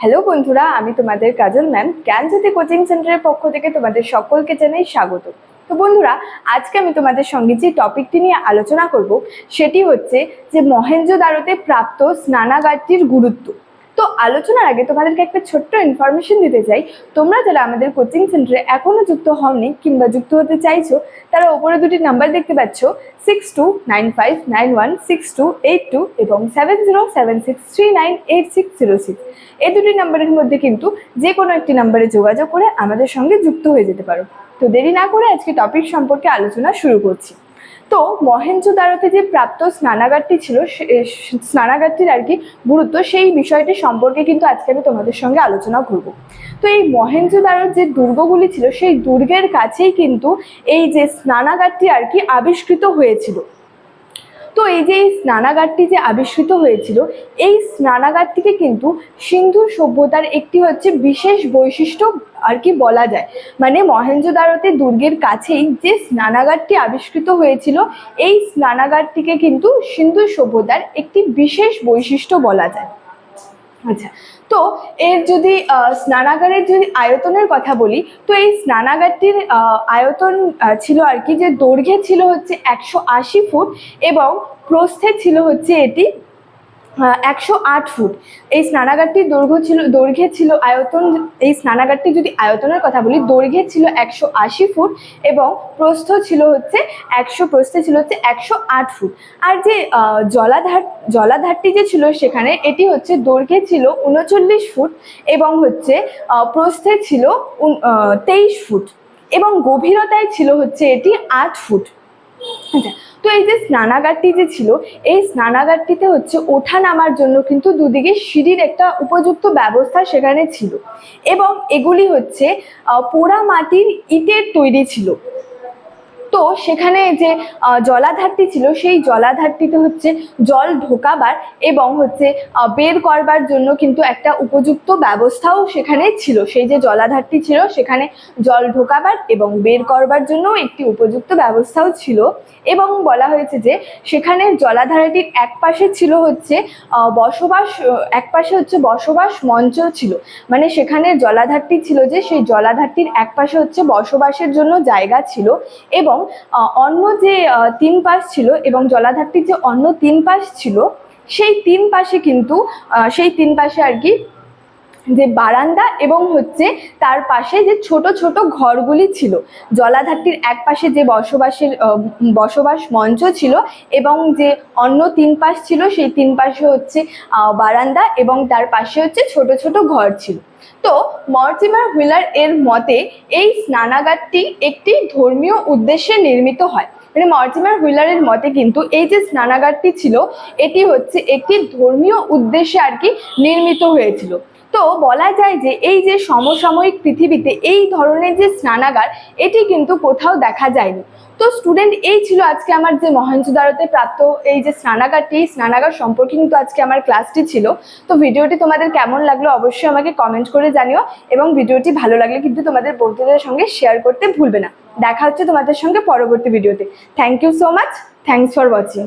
Hello বন্ধুরা, আমি তোমাদের কাজল ম্যাম জ্ঞানজ্যোতি কোচিং সেন্টারের পক্ষ থেকে তোমাদের সকলকে জানাই স্বাগত। তো বন্ধুরা, আজকে আমি তোমাদের সঙ্গে যে টপিকটি নিয়ে আলোচনা করব, সেটি হচ্ছে যে মহেন্দ্র দ্বারতে প্রাপ্ত স্নানাগারটির গুরুত্ব। তো আলোচনার আগে তোমাদেরকে একটা ছোট্ট ইনফরমেশন দিতে চাই। তোমরা যারা আমাদের কোচিং সেন্টারে এখনও যুক্ত হওনি কিংবা যুক্ত হতে চাইছো, তারা ওপরে দুটি নাম্বার দেখতে পাচ্ছ six two nine five nine one six two eight two এবং seven zero seven six three nine eight six zero six এই দুটি নাম্বারের মধ্যে কিন্তু যে কোনো একটি নাম্বারে যোগাযোগ করে আমাদের সঙ্গে যুক্ত হয়ে যেতে পারো। তো দেরি না করে আজকে টপিক সম্পর্কে আলোচনা শুরু করছি। তো মহেঞ্জোদারোতে যে প্রাপ্ত স্নানাগারটি ছিল স্নানাগারটির আর কি গুরুত্ব, সেই বিষয়টি সম্পর্কে কিন্তু আজকে আমি তোমাদের সঙ্গে আলোচনা করব। তো এই মহেঞ্জোদারোর যে দুর্গগুলি ছিল, সেই দুর্গের কাছেই কিন্তু এই যে স্নানাগারটি আর কি আবিষ্কৃত হয়েছিল। এই যে এই স্নানাগারটি যে আবিষ্কৃত হয়েছিল, এই স্নানাগারটিকে কিন্তু সিন্ধু সভ্যতার একটি হচ্ছে বিশেষ বৈশিষ্ট্য আর কি বলা যায়। মানে মহেঞ্জোদারোতে দুর্গের কাছেই যে স্নানাগারটি আবিষ্কৃত হয়েছিল, এই স্নানাগারটিকে কিন্তু সিন্ধু সভ্যতার একটি বিশেষ বৈশিষ্ট্য বলা যায়। আচ্ছা তো এর যদি স্নানাগারের যদি আয়তনের কথা বলি, তো এই স্নানাগারটির আয়তন ছিল আর কি যে দৈর্ঘ্যে ছিল হচ্ছে একশো আশি ফুট এবং প্রস্থে ছিল হচ্ছে এটি একশো আট ফুট। এই স্নানাগারটির দৈর্ঘ্য ছিল দৈর্ঘ্যে ছিল আয়তন এই স্নানাগারটি যদি আয়তনের কথা বলি, দৈর্ঘ্যে ছিল একশো আশি ফুট এবং প্রস্থ ছিল হচ্ছে একশো প্রস্থে ছিল হচ্ছে একশো আট ফুট। আর যে জলাধার জলাধারটি যে ছিল সেখানে এটি হচ্ছে দৈর্ঘ্যে ছিল উনচল্লিশ ফুট এবং হচ্ছে প্রস্থে ছিল তেইশ ফুট এবং গভীরতায় ছিল হচ্ছে এটি আট ফুট। আচ্ছা তো এই যে স্নানাগারটি যে ছিল, এই স্নানাগারটিতে হচ্ছে ওঠা নামার জন্য কিন্তু দুদিকে সিঁড়ির একটা উপযুক্ত ব্যবস্থা সেখানে ছিল। এবং এগুলি হচ্ছে পোড়া মাটির ইটের তৈরি ছিল। তো সেখানে যে জলাধারটি ছিল, সেই জলাধারটিতে হচ্ছে জল ঢোকাবার এবং হচ্ছে বের করবার জন্য কিন্তু একটা উপযুক্ত ব্যবস্থাও সেখানে ছিল। সেই যে জলাধারটি ছিল, সেখানে জল ঢোকাবার এবং বের করবার জন্য একটি উপযুক্ত ব্যবস্থাও ছিল। এবং বলা হয়েছে যে, সেখানে জলাধারটির এক পাশে ছিল হচ্ছে বসবাস এক পাশে হচ্ছে বসবাস মঞ্চ ছিল। মানে সেখানে জলাধারটি ছিল যে, সেই জলাধারটির এক পাশে হচ্ছে বসবাসের জন্য জায়গা ছিল এবং অন্য যে তিন পাশ ছিল এবং জলাধারটির যে অন্য তিন পাশ ছিল, সেই তিন পাশে কিন্তু সেই তিন পাশে আর কি যে বারান্দা এবং হচ্ছে তার পাশে যে ছোট ছোট ঘরগুলি ছিল। জলাধারটির এক পাশে যে বসবাসের বসবাস মঞ্চ ছিল এবং যে অন্য তিন পাশ ছিল সেই তিন পাশে হচ্ছে বারান্দা এবং তার পাশে হচ্ছে ছোট ছোট ঘর ছিল। তো মর্টিমার হুইলার এর মতে এই স্নানাগারটি একটি ধর্মীয় উদ্দেশ্যে নির্মিত হয়। মানে মর্টিমার হুইলারের মতে কিন্তু এই যে স্নানাগারটি ছিল, এটি হচ্ছে একটি ধর্মীয় উদ্দেশ্যে আর কি নির্মিত হয়েছিল। তো বলা যায় যে এই যে সমসাময়িক পৃথিবীতে এই ধরনের যে স্নানাগার, এটি কিন্তু কোথাও দেখা যায়নি। তো স্টুডেন্ট, এই ছিল আজকে আমার যে মহেঞ্জোদারোতে প্রাপ্ত এই যে স্নানাগারটি। স্নানাগার সম্পর্কে কিন্তু আজকে আমার ক্লাসটি ছিল। তো ভিডিওটি তোমাদের কেমন লাগল অবশ্যই আমাকে কমেন্ট করে জানিও এবং ভিডিওটি ভালো লাগলে কিন্তু তোমাদের বন্ধুদের সঙ্গে শেয়ার করতে ভুলবে না। দেখা হচ্ছে তোমাদের সঙ্গে পরবর্তী ভিডিওতে। Thank you so much thanks for watching